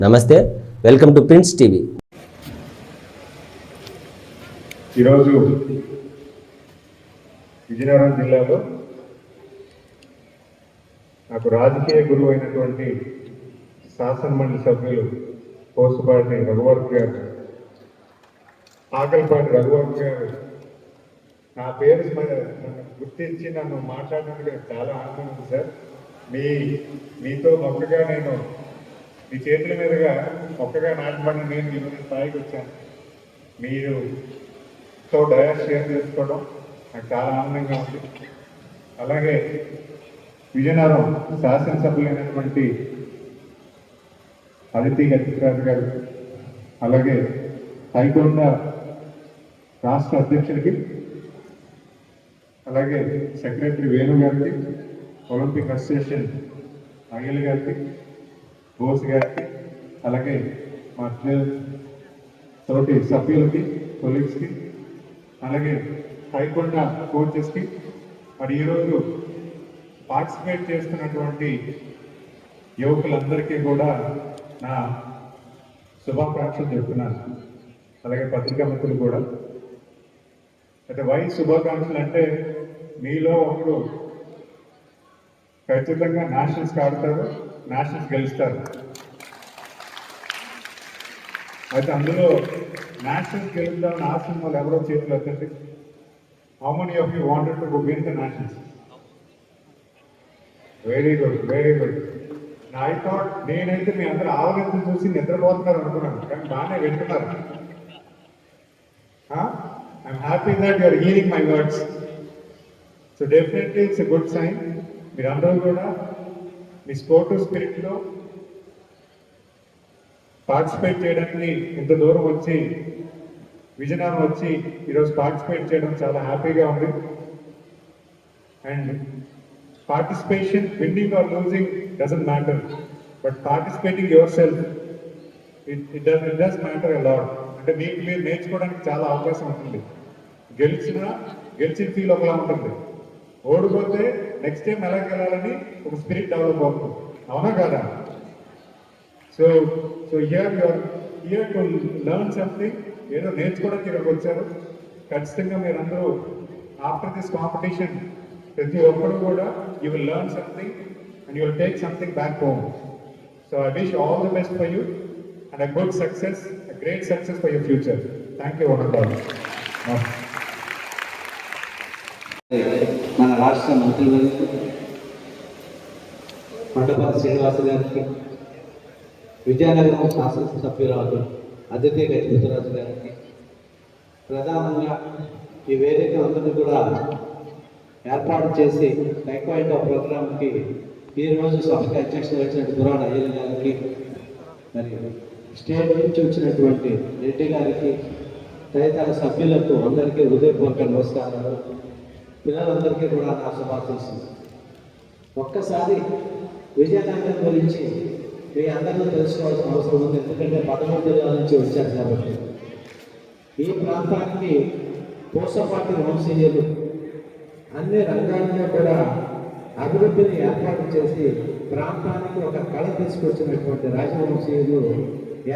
నమస్తే welcome to prince TV. ఈరోజు విజయనగరం జిల్లాలో నాకు రాజకీయ గురువు అయినటువంటి శాసనమండలి సభ్యులు కోసుపాటి రఘువర్తి గారు ఆకలిపాటి రఘువర్తి గారు నా పేరు నన్ను గుర్తించి నన్ను మాట్లాడడానికి చాలా ఆనందం ఉంది సార్. మీ మీతో మొక్కగా నేను మీ చేతుల మీదుగా ఒక్కగా నాటబడిన నేను ఈరోజు స్థాయికి వచ్చాను. మీరు తో డయాస్ షేర్ చేసుకోవడం నాకు చాలా ఆనందంగా ఉంది. అలాగే విజయనగరం శాసనసభ్యులైనటువంటి అదితి గతిరాజు గారు అలాగే హైకోండ రాష్ట్ర అధ్యక్షుడికి అలాగే సెక్రటరీ వేణు గారికి ఒలింపిక్ అసోసియేషన్ అయ్యల్ గారికి బోస్ గారికి అలాగే మా తోటి సభ్యులకి కొలీగ్స్కి అలాగే పైకొండ కోచెస్కి మరి ఈరోజు పార్టిసిపేట్ చేస్తున్నటువంటి యువకులందరికీ కూడా నా శుభాకాంక్షలు చెప్తున్నాను. అలాగే పత్రికా మిత్రులు కూడా. అయితే వై శుభాకాంక్షలు అంటే మీలో ఒకడు ఖచ్చితంగా నేషనల్స్కి ఆడతారు మ్యాచెస్ గెలుస్తారు. అయితే అందులో నేషనల్స్ గెలుద్దామని ఆశ వాళ్ళు ఎవరో చేతులు ఎత్తండి how many of you wanted to win the nationals very good very good I thought నేనైతే మీ అందరూ ఆవగించి చూసి నిద్రపోతున్నారు అనుకున్నాను కానీ బాగానే వింటున్నారు. I am happy that you are hearing my words so definitely it's a good sign మీరందరూ కూడా మీ స్పోర్టివ్ స్పిరిట్లో పార్టిసిపేట్ చేయడానికి ఇంత దూరం వచ్చి విజయనగరం వచ్చి ఈరోజు పార్టిసిపేట్ చేయడం చాలా హ్యాపీగా ఉంది. And participation winning or losing doesn't matter but participating yourself. It it does it does matter uh అంటే మీకు మీరు నేర్చుకోవడానికి చాలా అవకాశం ఉంటుంది. గెలిచిన గెలిచిన ఫీల్ ఒకలా ఉంటుంది. ఓడిపోతే నెక్స్ట్ టైం ఎలా గెలాలని ఒక స్పిరిట్ డెవలప్ అవుతుంది. అవునా కాదా? So so here your here to learn something ఏదో నేర్చుకోవడానికి ఇక్కడికి వచ్చారు. ఖచ్చితంగా మీరందరూ ఆఫ్టర్ దిస్ కాంపిటీషన్ ప్రతి ఒక్కరు కూడా you will learn something and you will take something back home so I wish all the best for you and a good success a great success for your future thank you one and all రాష్ట్ర రాష్ట్ర గారికి మండపల్లి శ్రీనివాస గారికి విజయనగరం శాసనసభ్యురాలు అతిథి గజపతిరాజు గారికి ప్రధానంగా ఈ వేదిక అందరినీ కూడా ఏర్పాటు చేసి టైక్వాయిటో ప్రోగ్రాంకి ఈరోజు సభకి అధ్యక్షులు వచ్చినట్టు గురాడ అయ్యర్ గారికి మరి స్టేట్ నుంచి వచ్చినటువంటి రెడ్డి గారికి తదితర సభ్యులకు అందరికీ హృదయపూర్వక నమస్కారాలు. పిల్లలందరికీ కూడా నా శుభాశీస్సులు ఒక్కసారి విజయనగరం గురించి మీ అందరూ తెలుసుకోవాల్సిన అవసరం ఉంది. ఎందుకంటే పదమూడు జిల్లాల నుంచి వచ్చారు కాబట్టి. ఈ ప్రాంతానికి పోసపాటి వంశీయులు అన్ని రంగాల్లో కూడా అభివృద్ధిని ఏర్పాటు చేసి ప్రాంతానికి ఒక కళ తీసుకొచ్చినటువంటి రాజవంశీయులు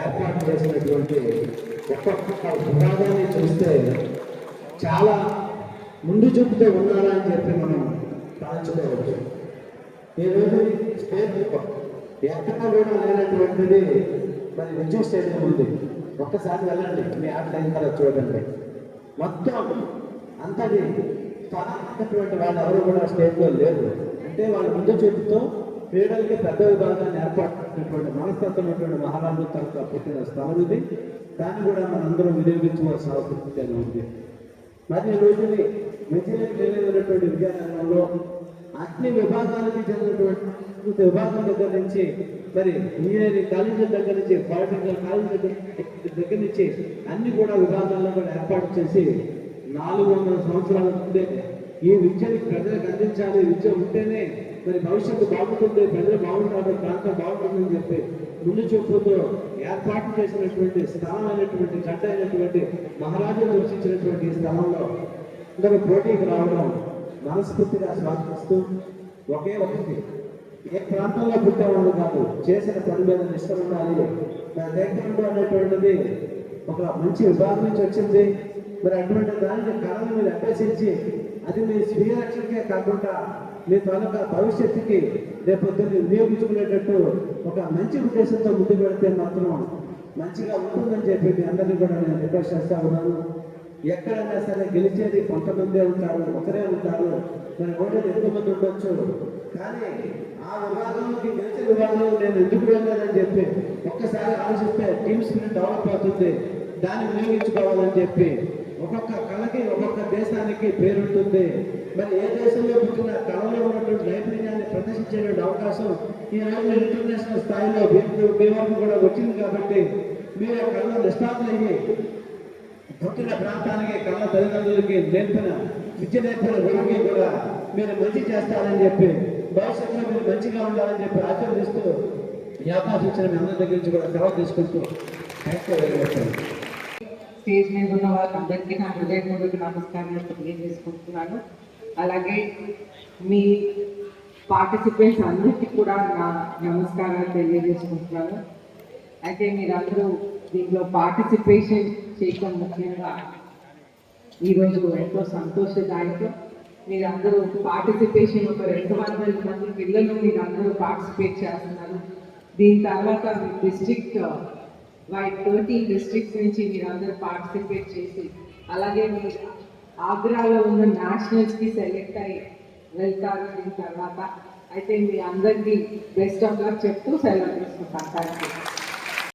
ఏర్పాటు చేసినటువంటి ఒక్కొక్క పునాదాన్ని చూస్తే చాలా ముందు చూపుతో ఉండాలా అని చెప్పి మనం తలంచుకోవచ్చు ఈరోజు స్టేట్ ఎక్కడ కూడా లేనటువంటిది మరి విజయ్ స్టేడియం ఉంది. ఒక్కసారి వెళ్ళండి. మీ ఆటలు అయిన తర్వాత చూడండి. మొత్తం అంతటి స్థానటువంటి వాళ్ళు ఎవరు కూడా స్టేట్లో లేరు. అంటే వాళ్ళ ముందు చూపుతో క్రీడలకి పెద్ద విభాగాన్ని ఏర్పాటు మనస్తత్వమైనటువంటి మహారాజు తరఫు పుట్టిన స్థలం ఇది. దాన్ని కూడా మనందరం వినియోగించవలసిన అవసరం ఉంది. మరి ఈ రోజుని విజయానికి చెందినటువంటి విద్యారంగంలో అన్ని విభాగాలకి చెందినటువంటి విభాగం దగ్గర నుంచి మరి ఇంజనీరింగ్ కాలేజీల దగ్గర నుంచి పాలిటెక్నికల్ కాలేజ్ దగ్గర దగ్గర నుంచి అన్ని కూడా విభాగాల్లో కూడా ఏర్పాటు చేసి నాలుగు వందల సంవత్సరాల ముందే ఈ విద్యని ప్రజలకు అందించాలి. విద్య ఉంటేనే మరి భవిష్యత్తు బాగుంటుంది ప్రజలు బాగుంటారు ప్రాంతం బాగుంటుందని చెప్పి ముందు చూపుతో ఏర్పాటు చేసినటువంటి స్థలమైనటువంటి గడ్డ అయినటువంటి మహారాజులు నివసించినటువంటి స్థలంలో అందరూ పోటీకి రావడం మనస్ఫూర్తిగా స్వాగతిస్తూ ఒకే ఒకటి. ఏ ప్రాంతంలో పుట్టేవాళ్ళు కాదు చేసిన పని మీద నిష్ట ఉండాలి. నా టైక్వాండో అనేటువంటిది ఒక మంచి విభాగం నుంచి వచ్చింది. మరి అటువంటి దానికి కళను మీరు అభ్యసించి అది మీ స్వీయ రక్షణకే కాకుండా మీ తాలూకా భవిష్యత్తుకి రేపు వినియోగించుకునేటట్టు ఒక మంచి ఉద్దేశంతో ముందు పెడితే మాత్రం మంచిగా ఉంటుందని చెప్పి మీ అందరినీ కూడా నేను రిక్వెస్ట్ చేస్తా ఉన్నాను. ఎక్కడైనా సరే గెలిచేది కొంతమందే ఉంటారు ఒకరే ఉంటారు. మరి ఓటేది ఎంతమంది ఉండొచ్చు? కానీ ఆ విభాగంలోకి గెలిచే విభాగంలో నేను ఎందుకు వెళ్ళానని చెప్పి ఒక్కసారి ఆలోచిస్తే టీమ్ స్పిరిట్ డెవలప్ అవుతుంది. దాన్ని వినియోగించుకోవాలని చెప్పి ఒక్కొక్క కళకి ఒక్కొక్క దేశానికి పేరుంటుంది. మరి ఏ దేశంలో పుట్టిన కళలో ఉన్నటువంటి నైపుణ్యాన్ని ప్రదర్శించేటువంటి అవకాశం ఈ రోజు ఇంటర్నేషనల్ స్థాయిలో మీ మీ వరకు కూడా వచ్చింది కాబట్టి మీరు ఆ కళలో నిష్ణాతులయ్యి పుట్టిన ప్రాంతానికి కళ్ళ తల్లిదండ్రులకి నేర్పిన విద్య నేర్పిన గురువుకి కూడా మీరు మంచి చేస్తారని చెప్పి భవిష్యత్తులో మీరు మంచిగా ఉండాలని చెప్పి ఆశీర్వదిస్తూ ఈ అవకాశం ఇచ్చిన మీ అందరి దగ్గర నుంచి కూడా సెలవు తీసుకుంటూ స్టేజ్ మీద ఉన్న వాళ్ళందరికీ నా హృదయపూర్వక నమస్కారాలు తెలియజేసుకుంటున్నాను. అలాగే మీ పార్టిసిపెంట్స్ అందరికీ కూడా నా నమస్కారాలు తెలియజేసుకుంటున్నాను. అయితే మీరందరూ దీంట్లో పార్టిసిపేషన్ చేయడం ముఖ్యంగా ఈరోజు ఎంతో సంతోషదాయకం. మీరందరూ పార్టిసిపేషన్ ఒక రెండు వందల మంది పిల్లలు మీరందరూ పార్టిసిపేట్ చేస్తున్నారు. దీని తర్వాత డిస్ట్రిక్ట్ వైట్ థర్టీ డిస్ట్రిక్ట్స్ నుంచి మీరందరూ పార్టిసిపేట్ చేసి అలాగే మీరు ఆగ్రాలో ఉన్న నేషనల్స్కి సెలెక్ట్ అయ్యి వెళ్తారు దీని తర్వాత. అయితే మీ అందరికీ బెస్ట్ ఆఫ్ లక్ చెప్తూ సెలవు తీసుకుంటాను. Thank you